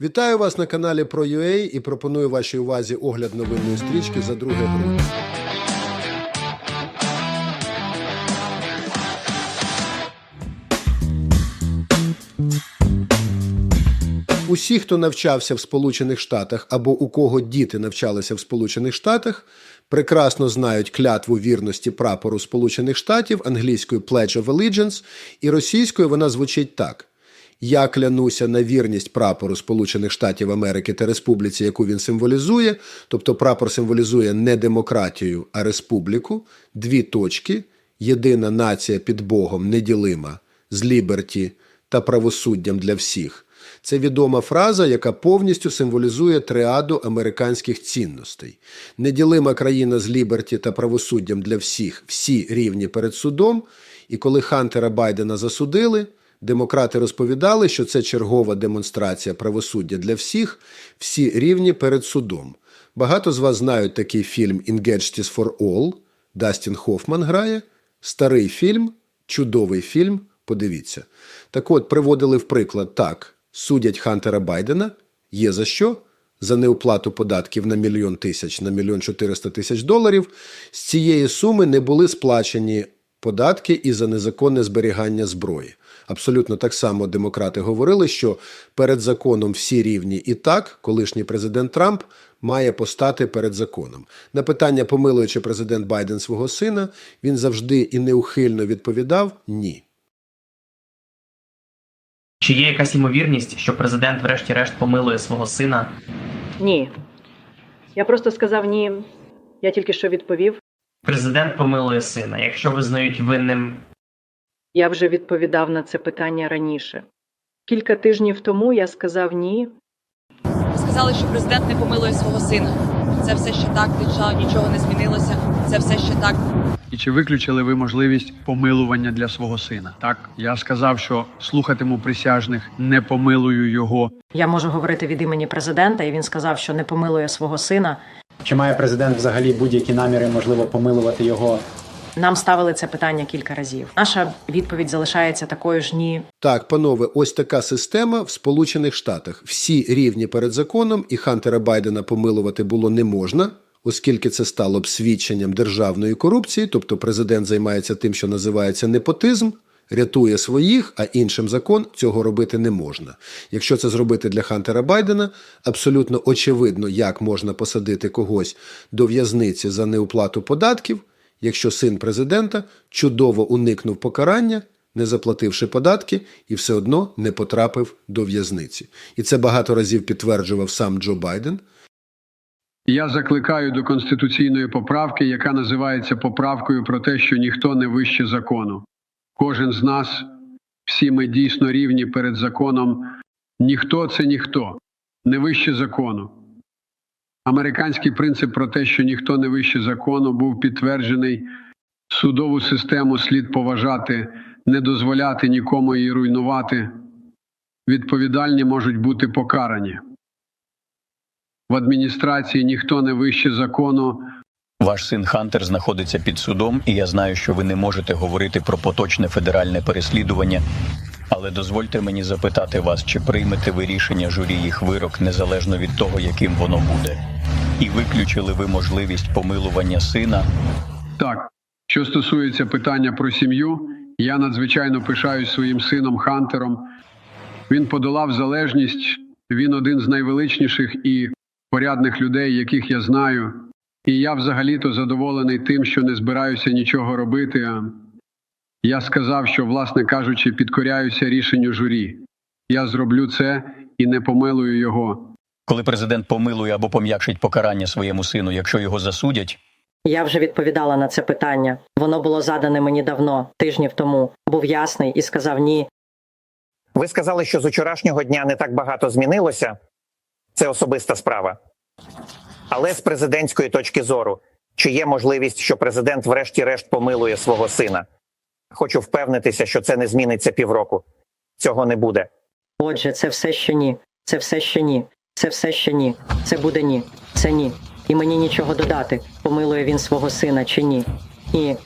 Вітаю вас на каналі про UA і пропоную вашій увазі огляд новинної стрічки за 2 грудня. Усі, хто навчався в Сполучених Штатах або у кого діти навчалися в Сполучених Штатах, прекрасно знають клятву вірності прапору Сполучених Штатів англійською Pledge of Allegiance, і російською вона звучить так: Я клянуся на вірність прапору Сполучених Штатів Америки та республіці, яку він символізує. Тобто прапор символізує не демократію, а республіку. Дві точки. Єдина нація під Богом неділима з ліберті та правосуддям для всіх. Це відома фраза, яка повністю символізує триаду американських цінностей. Неділима країна з ліберті та правосуддям для всіх, всі рівні перед судом. І коли Хантера Байдена засудили, демократи розповідали, що це чергова демонстрація правосуддя для всіх, всі рівні перед судом. Багато з вас знають такий фільм «In for All», Дастін Хоффман грає. Старий фільм, чудовий фільм, подивіться. Так от, приводили в приклад так: судять Хантера Байдена, є за що? За неуплату податків на мільйон тисяч на мільйон чотириста тисяч доларів. З цієї суми не були сплачені податки і за незаконне зберігання зброї. Абсолютно так само демократи говорили, що перед законом всі рівні і так, колишній президент Трамп має постати перед законом. На питання, помилуючи президент Байден свого сина, він завжди і неухильно відповідав ні. Чи є якась ймовірність, що президент врешті-решт помилує свого сина? Ні. Я просто сказав ні. Я тільки що відповів. Президент помилує сина, якщо визнають винним. Я вже відповідав на це питання раніше. Кілька тижнів тому я сказав ні. Сказали, що президент не помилує свого сина. Це все ще так, нічого, нічого не змінилося. Це все ще так. І чи виключили ви можливість помилування для свого сина? Так, я сказав, що слухатиму присяжних, не помилую його. Я можу говорити від імені президента, і він сказав, що не помилує свого сина. Чи має президент взагалі будь-які наміри, можливо, помилувати його? Нам ставили це питання кілька разів. Наша відповідь залишається такою ж ні. Так, панове, ось така система в Сполучених Штатах. Всі рівні перед законом, і Хантера Байдена помилувати було не можна, оскільки це стало б свідченням державної корупції, тобто президент займається тим, що називається непотизм. Рятує своїх, а іншим закон цього робити не можна. Якщо це зробити для Хантера Байдена, абсолютно очевидно, як можна посадити когось до в'язниці за неуплату податків, якщо син президента чудово уникнув покарання, не заплативши податки, і все одно не потрапив до в'язниці. І це багато разів підтверджував сам Джо Байден. Я закликаю до конституційної поправки, яка називається поправкою про те, що ніхто не вище закону. Кожен з нас, всі ми дійсно рівні перед законом. Ніхто це ніхто, не вище закону. Американський принцип про те, що ніхто не вище закону, був підтверджений. Судову систему слід поважати, не дозволяти нікому її руйнувати. Відповідальні можуть бути покарані. В адміністрації ніхто не вище закону. Ваш син Хантер знаходиться під судом, і я знаю, що ви не можете говорити про поточне федеральне переслідування. Але дозвольте мені запитати вас, чи приймете ви рішення журі їх вирок незалежно від того, яким воно буде, і виключили ви можливість помилування сина? Так, що стосується питання про сім'ю, я надзвичайно пишаюсь своїм сином Хантером. Він подолав залежність, він один з найвеличніших і порядних людей, яких я знаю. І я взагалі-то задоволений тим, що не збираюся нічого робити. Я сказав, що, власне кажучи, підкоряюся рішенню журі. Я зроблю це і не помилую його. Коли президент помилує або пом'якшить покарання своєму сину, якщо його засудять, Я вже відповідала на це питання. Воно було задане мені давно, тижнів тому. Був ясний і сказав ні. Ви сказали, що з вчорашнього дня не так багато змінилося. Це особиста справа. Але з президентської точки зору, чи є можливість, що президент врешті-решт помилує свого сина? Хочу впевнитися, що це не зміниться півроку. Цього не буде. Отже, це все ще ні. Це все ще ні. Це все ще ні. Це буде ні. Це ні. І мені нічого додати. Помилує він свого сина чи ні. Ні.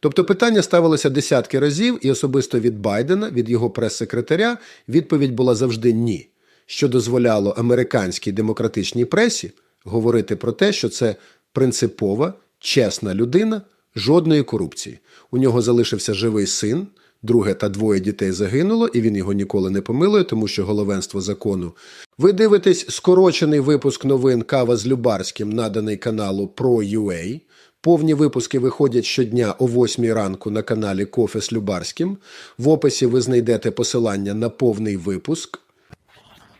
Тобто питання ставилося десятки разів, і особисто від Байдена, від його прес-секретаря, відповідь була завжди ні. що дозволяло американській демократичній пресі говорити про те, що це принципова, чесна людина, жодної корупції. У нього залишився живий син, друге та двоє дітей загинуло, і він його ніколи не помилує, тому що головенство закону. Ви дивитесь скорочений випуск новин Кава з Любарським, наданий каналу Pro.ua. Повні випуски виходять щодня о 8 ранку на каналі Кофе з Любарським. В описі ви знайдете посилання на повний випуск.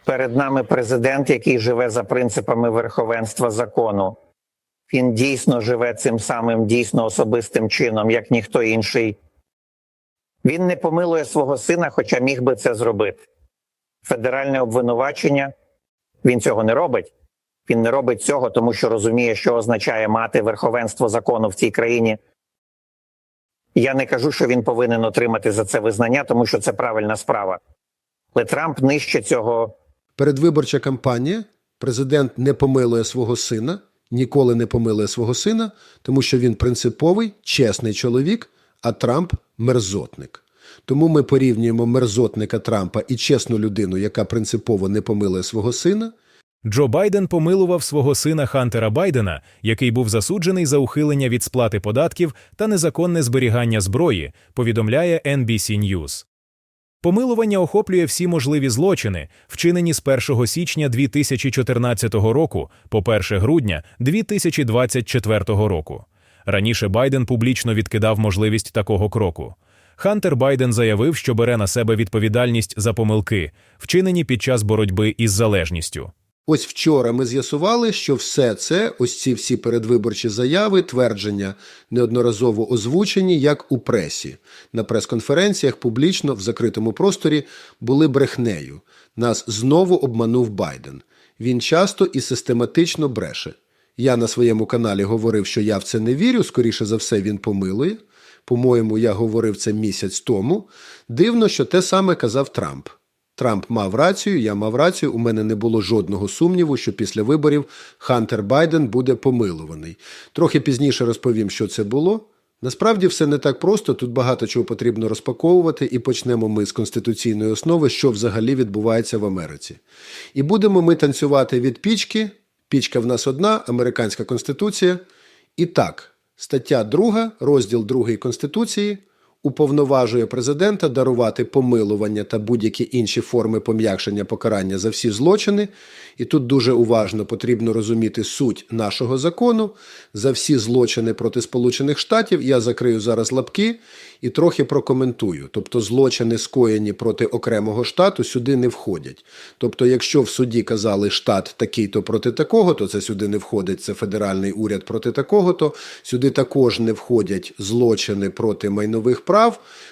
Перед нами президент, який живе за принципами верховенства закону. Він дійсно живе цим самим дійсно особистим чином, як ніхто інший. Він не помилує свого сина, хоча міг би це зробити. Федеральне обвинувачення він цього не робить. Він не робить цього, тому що розуміє, що означає мати верховенство закону в цій країні. Я не кажу, що він повинен отримати за це визнання, тому що це правильна справа. Але Трамп нижче цього Передвиборча кампанія. Президент не помилує свого сина, ніколи не помилує свого сина, тому що він принциповий, чесний чоловік, а Трамп мерзотник. Тому ми порівнюємо мерзотника Трампа і чесну людину, яка принципово не помилує свого сина. Джо Байден помилував свого сина Хантера Байдена, який був засуджений за ухилення від сплати податків та незаконне зберігання зброї, повідомляє NBC News. Помилування охоплює всі можливі злочини, вчинені з 1 січня 2014 року по 1 грудня 2024 року. Раніше Байден публічно відкидав можливість такого кроку. Хантер Байден заявив, що бере на себе відповідальність за помилки, вчинені під час боротьби із залежністю. Ось вчора ми з'ясували, що все це, ось ці всі передвиборчі заяви, твердження неодноразово озвучені, як у пресі. На прес-конференціях публічно в закритому просторі були брехнею. Нас знову обманув Байден. Він часто і систематично бреше. Я на своєму каналі говорив, що я в це не вірю, скоріше за все, він помилує. По-моєму, я говорив це місяць тому. Дивно, що те саме казав Трамп. Трамп мав рацію, я мав рацію. У мене не було жодного сумніву, що після виборів Хантер Байден буде помилуваний. Трохи пізніше розповім, що це було. Насправді все не так просто. Тут багато чого потрібно розпаковувати, і почнемо ми з конституційної основи, що взагалі відбувається в Америці. І будемо ми танцювати від пічки. Пічка в нас одна, американська конституція. І так, стаття 2, розділ 2 Конституції уповноважує президента дарувати помилування та будь-які інші форми пом'якшення покарання за всі злочини. І тут дуже уважно потрібно розуміти суть нашого закону. За всі злочини проти Сполучених Штатів я закрию зараз лапки і трохи прокоментую. Тобто злочини, скоєні проти окремого штату, сюди не входять. Тобто, якщо в суді казали штат такий-то проти такого, то це сюди не входить. Це федеральний уряд проти такого, то сюди також не входять злочини проти майнових прав,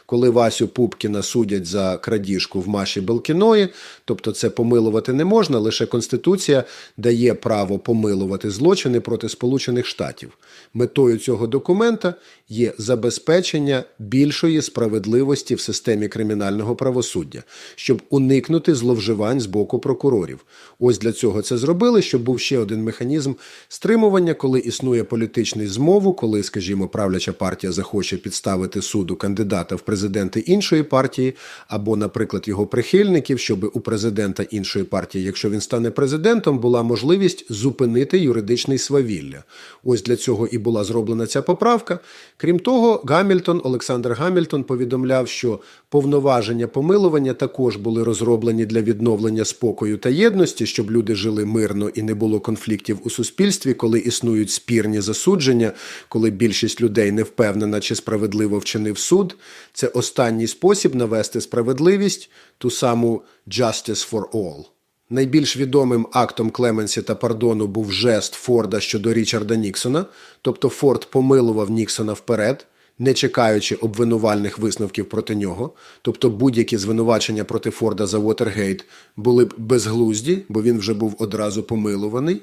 коли Васю Пупкіна судять за крадіжку в Маші Белкіної. Тобто, це помилувати не можна, лише Конституція дає право помилувати злочини проти Сполучених Штатів. Метою цього документа є забезпечення більшої справедливості в системі кримінального правосуддя, щоб уникнути зловживань з боку прокурорів. Ось для цього це зробили, щоб був ще один механізм стримування, коли існує політичний змову, коли, скажімо, правляча партія захоче підставити суду кандидата в президенти іншої партії, або, наприклад, його прихильників, щоб у президента іншої партії, якщо він стане президентом, була можливість зупинити юридичний свавілля. Ось для цього і була зроблена ця поправка. Крім того, Гамільтон, Олександр Гамільтон повідомляв, що повноваження помилування також були розроблені для відновлення спокою та єдності, щоб люди жили мирно і не було конфліктів у суспільстві, коли існують спірні засудження, коли більшість людей не впевнена, чи справедливо вчинив суд. Це останній спосіб навести справедливість, ту саму «justice for all». Найбільш відомим актом Клеменсі та пардону був жест Форда щодо Річарда Ніксона, тобто Форд помилував Ніксона вперед, не чекаючи обвинувальних висновків проти нього, тобто будь-які звинувачення проти Форда за Вотергейт були б безглузді, бо він вже був одразу помилуваний.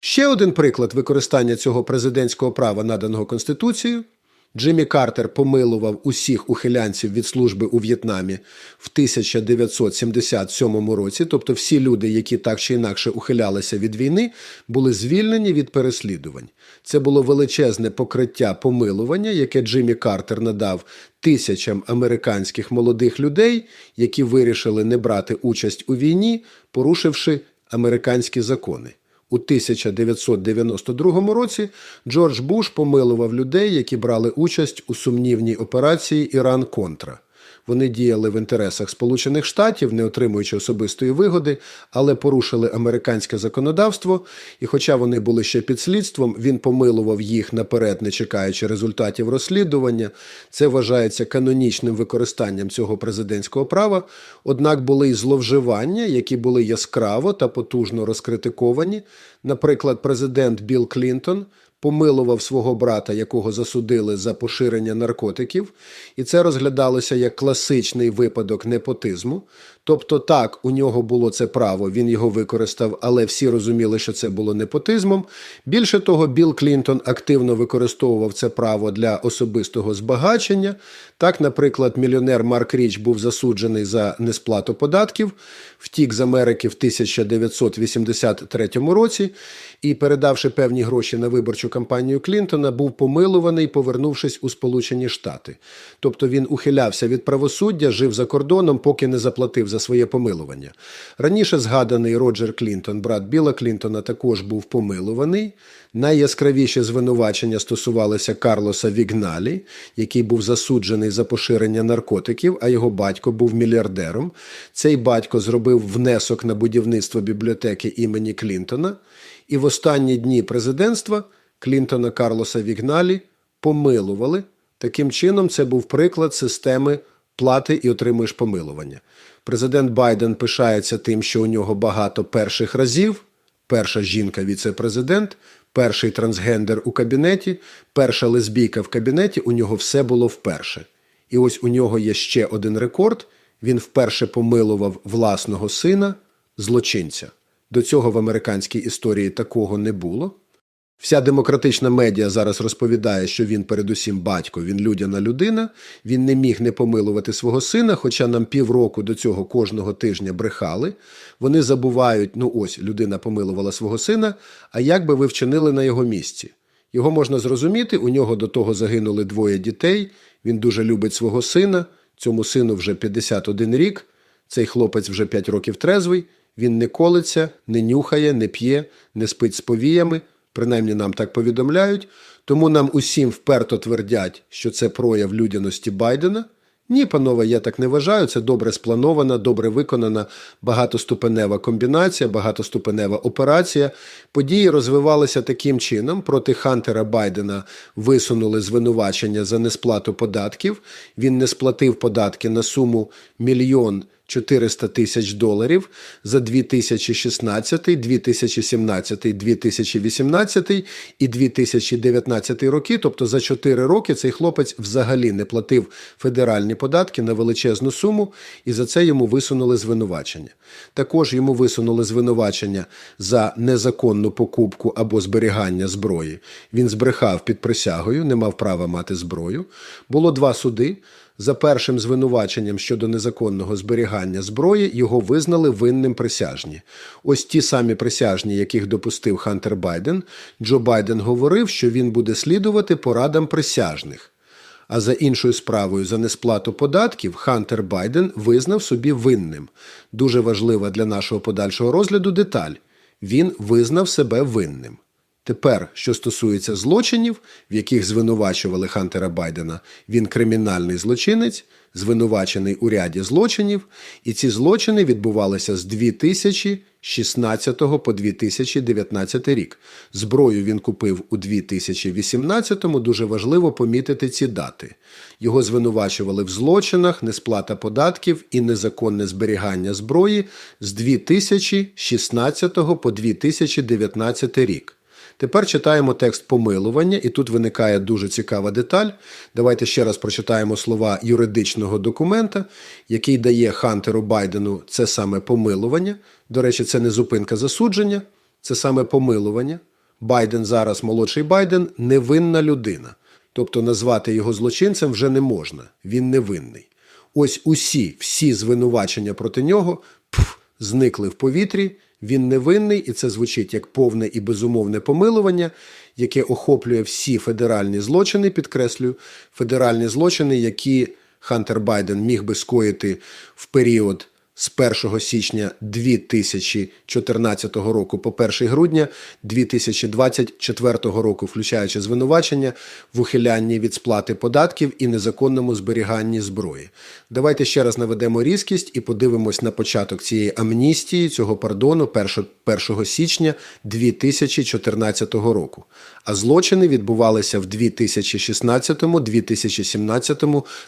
Ще один приклад використання цього президентського права, наданого Конституцією, Джиммі Картер помилував усіх ухилянців від служби у В'єтнамі в 1977 році. Тобто всі люди, які так чи інакше ухилялися від війни, були звільнені від переслідувань. Це було величезне покриття помилування, яке Джиммі Картер надав тисячам американських молодих людей, які вирішили не брати участь у війні, порушивши американські закони. У 1992 році Джордж Буш помилував людей, які брали участь у сумнівній операції Іран Контра. Вони діяли в інтересах Сполучених Штатів, не отримуючи особистої вигоди, але порушили американське законодавство. І, хоча вони були ще під слідством, він помилував їх наперед, не чекаючи результатів розслідування. Це вважається канонічним використанням цього президентського права. Однак були й зловживання, які були яскраво та потужно розкритиковані. Наприклад, президент Білл Клінтон помилував свого брата, якого засудили за поширення наркотиків, і це розглядалося як класичний випадок непотизму. Тобто, так, у нього було це право, він його використав, але всі розуміли, що це було непотизмом. Більше того, Білл Клінтон активно використовував це право для особистого збагачення. Так, наприклад, мільйонер Марк Річ був засуджений за несплату податків, втік з Америки в 1983 році і, передавши певні гроші на виборчу кампанію Клінтона, був помилуваний, повернувшись у Сполучені Штати. Тобто він ухилявся від правосуддя, жив за кордоном, поки не заплатив за своє помилування. Раніше згаданий Роджер Клінтон, брат Біла Клінтона, також був помилуваний. Найяскравіші звинувачення стосувалися Карлоса Вігналі, який був засуджений за поширення наркотиків, а його батько був мільярдером. Цей батько зробив внесок на будівництво бібліотеки імені Клінтона. І в останні дні президентства Клінтона Карлоса Вігналі помилували. Таким чином, це був приклад системи плати і отримуєш помилування. Президент Байден пишається тим, що у нього багато перших разів. Перша жінка віце-президент, перший трансгендер у кабінеті, перша лесбійка в кабінеті. У нього все було вперше. І ось у нього є ще один рекорд. Він вперше помилував власного сина, злочинця. До цього в американській історії такого не було. Вся демократична медіа зараз розповідає, що він передусім батько, він людяна людина, він не міг не помилувати свого сина, хоча нам півроку до цього кожного тижня брехали. Вони забувають, ну ось людина помилувала свого сина, а як би ви вчинили на його місці? Його можна зрозуміти, у нього до того загинули двоє дітей, він дуже любить свого сина, цьому сину вже 51 рік, цей хлопець вже 5 років трезвий, він не колиться, не нюхає, не п'є, не спить з повіями принаймні нам так повідомляють, тому нам усім вперто твердять, що це прояв людяності Байдена. Ні, панове, я так не вважаю. Це добре спланована, добре виконана багатоступенева комбінація, багатоступенева операція. Події розвивалися таким чином. Проти Хантера Байдена висунули звинувачення за несплату податків. Він не сплатив податки на суму мільйон 400 тисяч доларів за 2016, 2017, 2018 і 2019 роки. Тобто за 4 роки цей хлопець взагалі не платив федеральні податки на величезну суму, і за це йому висунули звинувачення. Також йому висунули звинувачення за незаконну покупку або зберігання зброї. Він збрехав під присягою, не мав права мати зброю. Було два суди. За першим звинуваченням щодо незаконного зберігання зброї його визнали винним присяжні. Ось ті самі присяжні, яких допустив Хантер Байден. Джо Байден говорив, що він буде слідувати порадам присяжних. А за іншою справою за несплату податків Хантер Байден визнав собі винним. Дуже важлива для нашого подальшого розгляду деталь. Він визнав себе винним. Тепер, що стосується злочинів, в яких звинувачували Хантера Байдена, він кримінальний злочинець, звинувачений у ряді злочинів, і ці злочини відбувалися з 2016 по 2019 рік. Зброю він купив у 2018-му, дуже важливо помітити ці дати. Його звинувачували в злочинах, несплата податків і незаконне зберігання зброї з 2016 по 2019 рік. Тепер читаємо текст помилування, і тут виникає дуже цікава деталь. Давайте ще раз прочитаємо слова юридичного документа, який дає Хантеру Байдену це саме помилування. До речі, це не зупинка засудження, це саме помилування. Байден зараз, молодший Байден, невинна людина. тобто назвати його злочинцем вже не можна. Він невинний. Ось усі, всі звинувачення проти нього пф, зникли в повітрі. Він невинний, і це звучить як повне і безумовне помилування, яке охоплює всі федеральні злочини, підкреслюю, федеральні злочини, які Хантер Байден міг би скоїти в період з 1 січня 2014 року по 1 грудня 2024 року, включаючи звинувачення в ухилянні від сплати податків і незаконному зберіганні зброї. Давайте ще раз наведемо різкість і подивимось на початок цієї амністії, цього пардону 1, 1 січня 2014 року. А злочини відбувалися в 2016, 2017,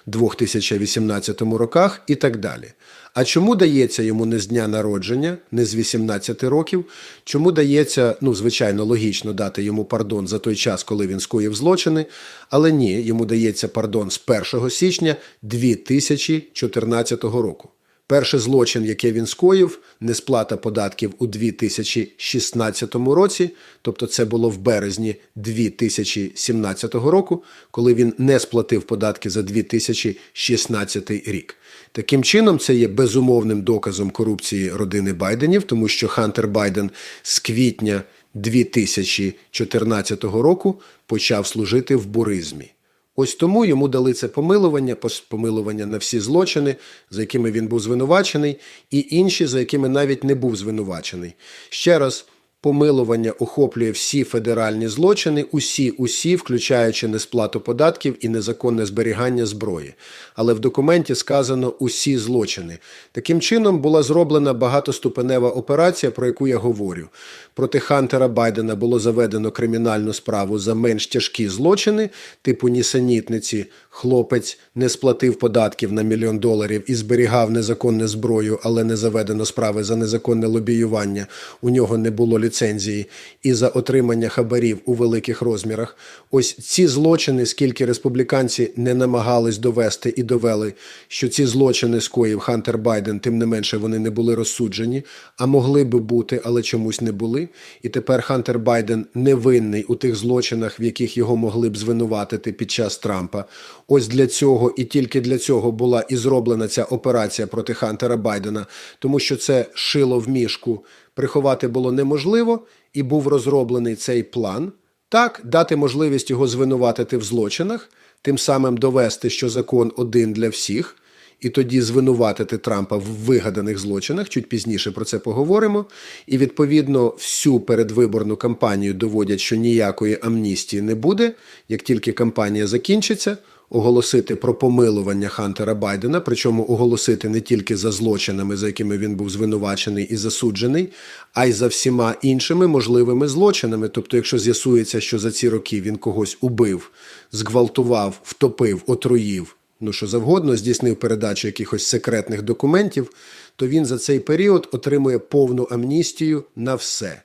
2018 роках і так далі. А чому дається йому не з дня народження, не з 18 років? Чому дається, ну, звичайно, логічно дати йому пардон за той час, коли він скоїв злочини, але ні, йому дається пардон з 1 січня 2014 року. Перший злочин, який він скоїв, несплата податків у 2016 році, тобто це було в березні 2017 року, коли він не сплатив податки за 2016 рік. Таким чином, це є безумовним доказом корупції родини Байденів, тому що Хантер Байден з квітня 2014 року почав служити в буризмі. Ось тому йому дали це помилування, помилування на всі злочини, за якими він був звинувачений, і інші, за якими навіть не був звинувачений. Ще раз, помилування охоплює всі федеральні злочини, усі, усі, включаючи несплату податків і незаконне зберігання зброї. Але в документі сказано усі злочини. Таким чином була зроблена багатоступенева операція, про яку я говорю. Проти Хантера Байдена було заведено кримінальну справу за менш тяжкі злочини, типу нісенітниці. Хлопець не сплатив податків на мільйон доларів і зберігав незаконну зброю, але не заведено справи за незаконне лобіювання. У нього не було ліцензії і за отримання хабарів у великих розмірах. Ось ці злочини, скільки республіканці не намагались довести і довели, що ці злочини скоїв Хантер Байден, тим не менше вони не були розсуджені, а могли би бути, але чомусь не були. І тепер Хантер Байден невинний у тих злочинах, в яких його могли б звинуватити під час Трампа. Ось для цього і тільки для цього була і зроблена ця операція проти Хантера Байдена, тому що це шило в мішку приховати було неможливо, і був розроблений цей план. Так, дати можливість його звинуватити в злочинах, тим самим довести, що закон один для всіх, і тоді звинуватити Трампа в вигаданих злочинах. Чуть пізніше про це поговоримо. І відповідно всю передвиборну кампанію доводять, що ніякої амністії не буде. Як тільки кампанія закінчиться, оголосити про помилування Хантера Байдена, причому оголосити не тільки за злочинами, за якими він був звинувачений і засуджений, а й за всіма іншими можливими злочинами. Тобто, якщо з'ясується, що за ці роки він когось убив, зґвалтував, втопив, отруїв, ну що завгодно, здійснив передачу якихось секретних документів, то він за цей період отримує повну амністію на все.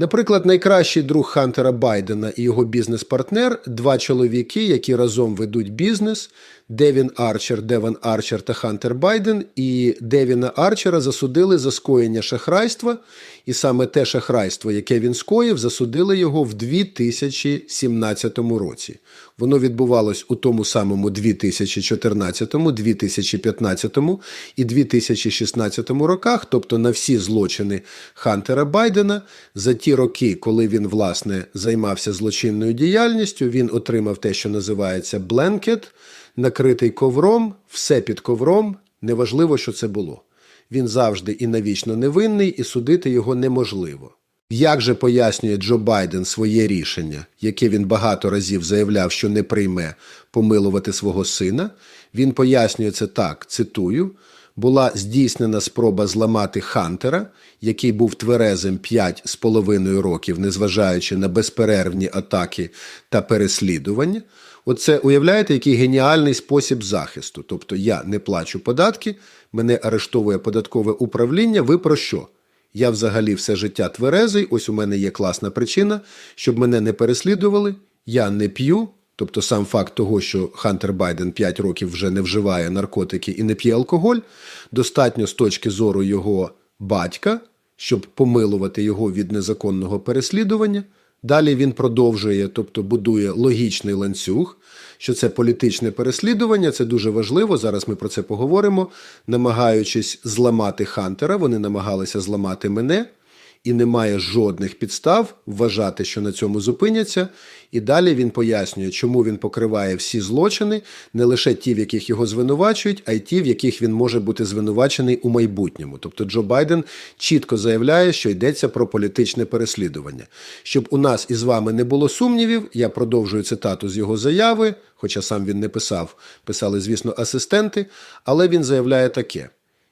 Наприклад, найкращий друг Хантера Байдена і його бізнес-партнер два чоловіки, які разом ведуть бізнес. Девін Арчер, Деван Арчер та Хантер Байден. І Девіна Арчера засудили за скоєння шахрайства, і саме те шахрайство, яке він скоїв, засудили його в 2017 році. Воно відбувалось у тому самому 2014, 2015 і 2016 роках, тобто на всі злочини Хантера Байдена. За ті роки, коли він власне займався злочинною діяльністю, він отримав те, що називається бленкет, накритий ковром, все під ковром. Неважливо, що це було. Він завжди і навічно невинний, і судити його неможливо. Як же пояснює Джо Байден своє рішення, яке він багато разів заявляв, що не прийме помилувати свого сина? Він пояснює це так: цитую. Була здійснена спроба зламати Хантера, який був тверезим 5,5 років, незважаючи на безперервні атаки та переслідування. Оце уявляєте, який геніальний спосіб захисту. Тобто я не плачу податки, мене арештовує податкове управління. Ви про що? Я взагалі все життя тверезий, ось у мене є класна причина, щоб мене не переслідували. Я не п'ю. Тобто сам факт того, що Хантер Байден 5 років вже не вживає наркотики і не п'є алкоголь, достатньо з точки зору його батька, щоб помилувати його від незаконного переслідування. Далі він продовжує, тобто будує логічний ланцюг, що це політичне переслідування, це дуже важливо. Зараз ми про це поговоримо. Намагаючись зламати Хантера, вони намагалися зламати мене, і немає жодних підстав вважати, що на цьому зупиняться. І далі він пояснює, чому він покриває всі злочини, не лише ті, в яких його звинувачують, а й ті, в яких він може бути звинувачений у майбутньому. Тобто Джо Байден чітко заявляє, що йдеться про політичне переслідування. Щоб у нас із вами не було сумнівів, я продовжую цитату з його заяви, хоча сам він не писав, писали, звісно, асистенти, але він заявляє таке: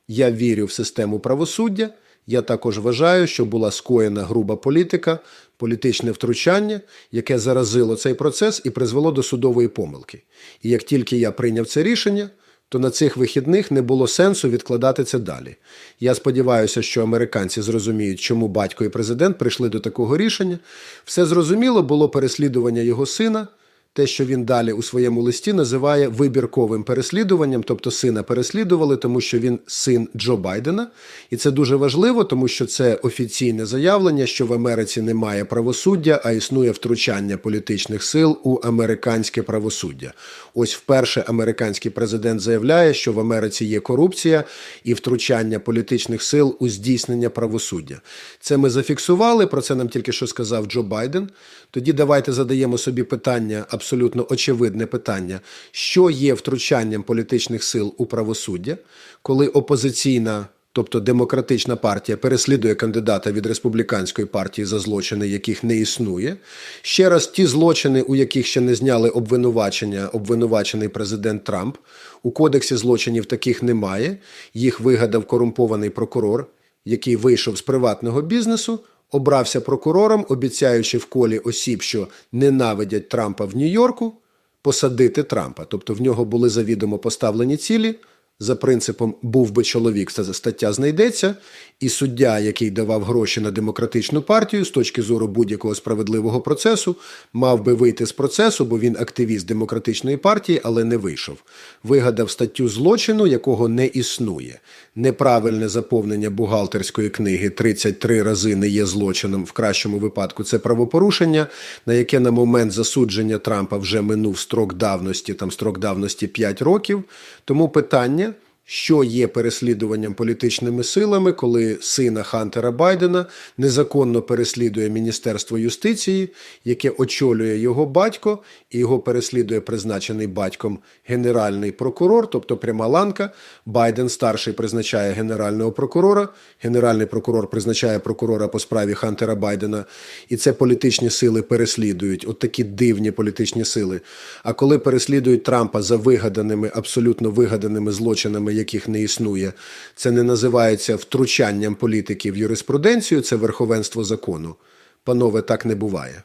я вірю в систему правосуддя. Я також вважаю, що була скоєна груба політика, політичне втручання, яке заразило цей процес і призвело до судової помилки. І як тільки я прийняв це рішення, то на цих вихідних не було сенсу відкладати це далі. Я сподіваюся, що американці зрозуміють, чому батько і президент прийшли до такого рішення. Все зрозуміло було переслідування його сина. Те, що він далі у своєму листі називає вибірковим переслідуванням, тобто сина переслідували, тому що він син Джо Байдена, і це дуже важливо, тому що це офіційне заявлення, що в Америці немає правосуддя, а існує втручання політичних сил у американське правосуддя. Ось вперше американський президент заявляє, що в Америці є корупція і втручання політичних сил у здійснення правосуддя. Це ми зафіксували. Про це нам тільки що сказав Джо Байден. Тоді давайте задаємо собі питання, абсолютно очевидне питання, що є втручанням політичних сил у правосуддя, коли опозиційна. Тобто демократична партія переслідує кандидата від республіканської партії за злочини, яких не існує. Ще раз, ті злочини, у яких ще не зняли обвинувачення, обвинувачений президент Трамп. У кодексі злочинів таких немає. Їх вигадав корумпований прокурор, який вийшов з приватного бізнесу, обрався прокурором, обіцяючи в колі осіб, що ненавидять Трампа в Нью-Йорку, посадити Трампа. Тобто в нього були завідомо поставлені цілі. За принципом був би чоловік, ця стаття знайдеться, і суддя, який давав гроші на демократичну партію з точки зору будь-якого справедливого процесу, мав би вийти з процесу, бо він активіст демократичної партії, але не вийшов. Вигадав статтю злочину, якого не існує. Неправильне заповнення бухгалтерської книги 33 рази не є злочином. В кращому випадку це правопорушення, на яке на момент засудження Трампа вже минув строк давності, там строк давності 5 років. Тому питання. Що є переслідуванням політичними силами, коли сина Хантера Байдена незаконно переслідує Міністерство юстиції, яке очолює його батько, і його переслідує призначений батьком генеральний прокурор, тобто пряма ланка. Байден старший призначає генерального прокурора, генеральний прокурор призначає прокурора по справі Хантера Байдена, і це політичні сили переслідують. От такі дивні політичні сили. А коли переслідують Трампа за вигаданими, абсолютно вигаданими злочинами, яких не існує, це не називається втручанням політики в юриспруденцію, це верховенство закону. Панове, так не буває.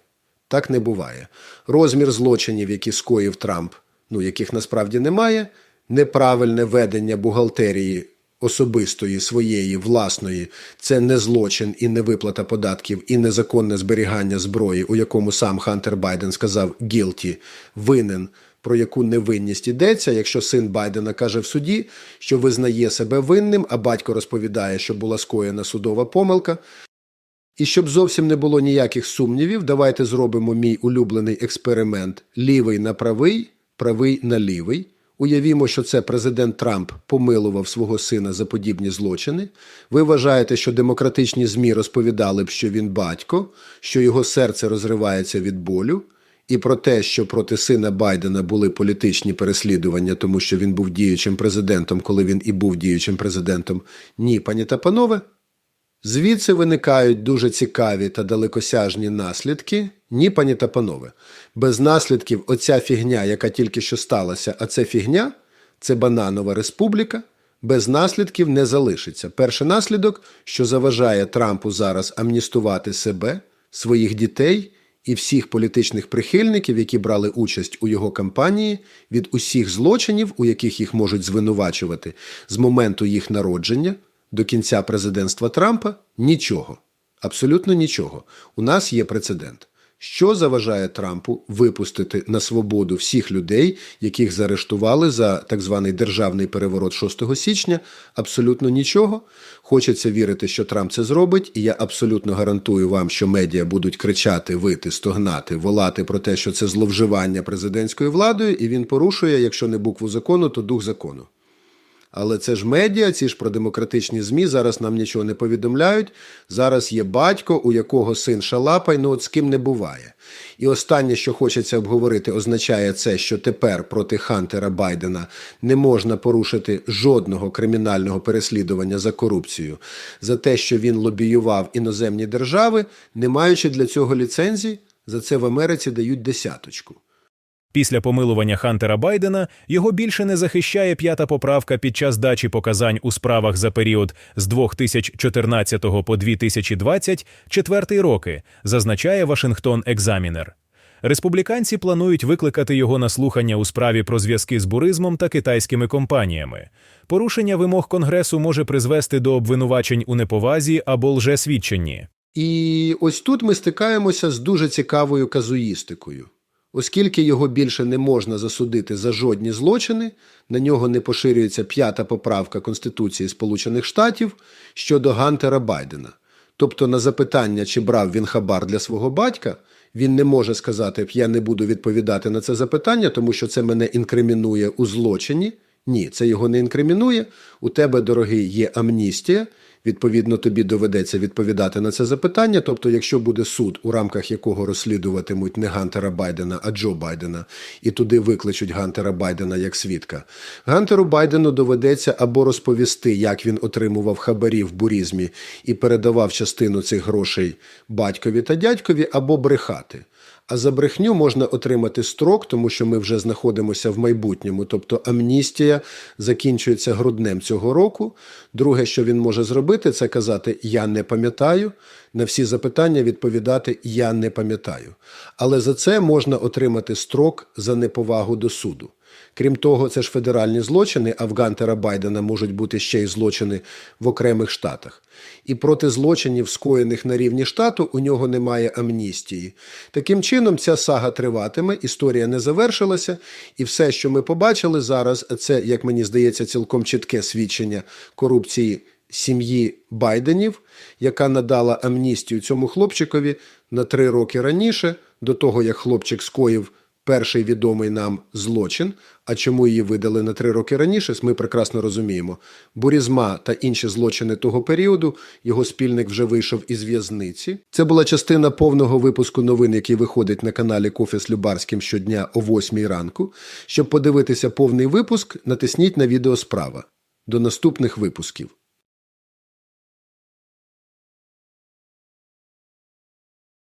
Так не буває. Розмір злочинів, які скоїв Трамп, ну яких насправді немає, неправильне ведення бухгалтерії особистої, своєї, власної, це не злочин і не виплата податків, і незаконне зберігання зброї, у якому сам Хантер Байден сказав «guilty», винен. Про яку невинність йдеться, якщо син Байдена каже в суді, що визнає себе винним, а батько розповідає, що була скоєна судова помилка. І щоб зовсім не було ніяких сумнівів, давайте зробимо мій улюблений експеримент лівий на правий, правий на лівий. Уявімо, що це президент Трамп помилував свого сина за подібні злочини. Ви вважаєте, що демократичні ЗМІ розповідали б, що він батько, що його серце розривається від болю, і про те, що проти сина Байдена були політичні переслідування, тому що він був діючим президентом, коли він і був діючим президентом. Ні, пані та панове. Звідси виникають дуже цікаві та далекосяжні наслідки. Ні, пані та панове. Без наслідків оця фігня, яка тільки що сталася, а це фігня, це бананова республіка, без наслідків не залишиться. Перший наслідок, що заважає Трампу зараз амністувати себе, своїх дітей і всіх політичних прихильників, які брали участь у його кампанії, від усіх злочинів, у яких їх можуть звинувачувати з моменту їх народження до кінця президентства Трампа нічого. Абсолютно нічого. У нас є прецедент. Що заважає Трампу випустити на свободу всіх людей, яких заарештували за так званий державний переворот 6 січня? Абсолютно нічого. Хочеться вірити, що Трамп це зробить, і я абсолютно гарантую вам, що медіа будуть кричати, вити, стогнати, волати про те, що це зловживання президентською владою, і він порушує, якщо не букву закону, то дух закону. Але це ж медіа, ці ж продемократичні ЗМІ зараз нам нічого не повідомляють. Зараз є батько, у якого син шалапай, ну от з ким не буває. І останнє, що хочеться обговорити, означає це, що тепер проти Хантера Байдена не можна порушити жодного кримінального переслідування за корупцію, за те, що він лобіював іноземні держави, не маючи для цього ліцензій, за це в Америці дають десяточку. Після помилування Хантера Байдена його більше не захищає п'ята поправка під час дачі показань у справах за період з 2014 по 2024 роки, зазначає Вашингтон Екзамінер. Республіканці планують викликати його на слухання у справі про зв'язки з буризмом та китайськими компаніями. Порушення вимог Конгресу може призвести до обвинувачень у неповазі або лжесвідченні. І ось тут ми стикаємося з дуже цікавою казуїстикою. Оскільки його більше не можна засудити за жодні злочини, на нього не поширюється п'ята поправка Конституції Сполучених Штатів щодо Гантера Байдена. Тобто на запитання, чи брав він хабар для свого батька, він не може сказати, я не буду відповідати на це запитання, тому що це мене інкримінує у злочині. Ні, це його не інкримінує. У тебе, дорогий, є амністія. Відповідно, тобі доведеться відповідати на це запитання. Тобто, якщо буде суд, у рамках якого розслідуватимуть не Гантера Байдена, а Джо Байдена, і туди викличуть Гантера Байдена як свідка, Гантеру Байдену доведеться або розповісти, як він отримував хабарі в бурізмі і передавав частину цих грошей батькові та дядькові, або брехати. А за брехню можна отримати строк, тому що ми вже знаходимося в майбутньому. Тобто амністія закінчується груднем цього року. Друге, що він може зробити, це казати Я не пам'ятаю. На всі запитання відповідати Я не пам'ятаю. Але за це можна отримати строк за неповагу до суду. Крім того, це ж федеральні злочини, а в Гантера Байдена можуть бути ще й злочини в окремих штатах. І проти злочинів, скоєних на рівні штату, у нього немає амністії. Таким чином, ця сага триватиме, історія не завершилася, і все, що ми побачили зараз, це, як мені здається, цілком чітке свідчення корупції сім'ї Байденів, яка надала амністію цьому хлопчикові на три роки раніше, до того як хлопчик скоїв перший відомий нам злочин. А чому її видали на три роки раніше, ми прекрасно розуміємо. Бурізма та інші злочини того періоду його спільник вже вийшов із в'язниці. Це була частина повного випуску новин, який виходить на каналі Кофе з Любарським щодня о 8 ранку. Щоб подивитися повний випуск, натисніть на відео справа. До наступних випусків.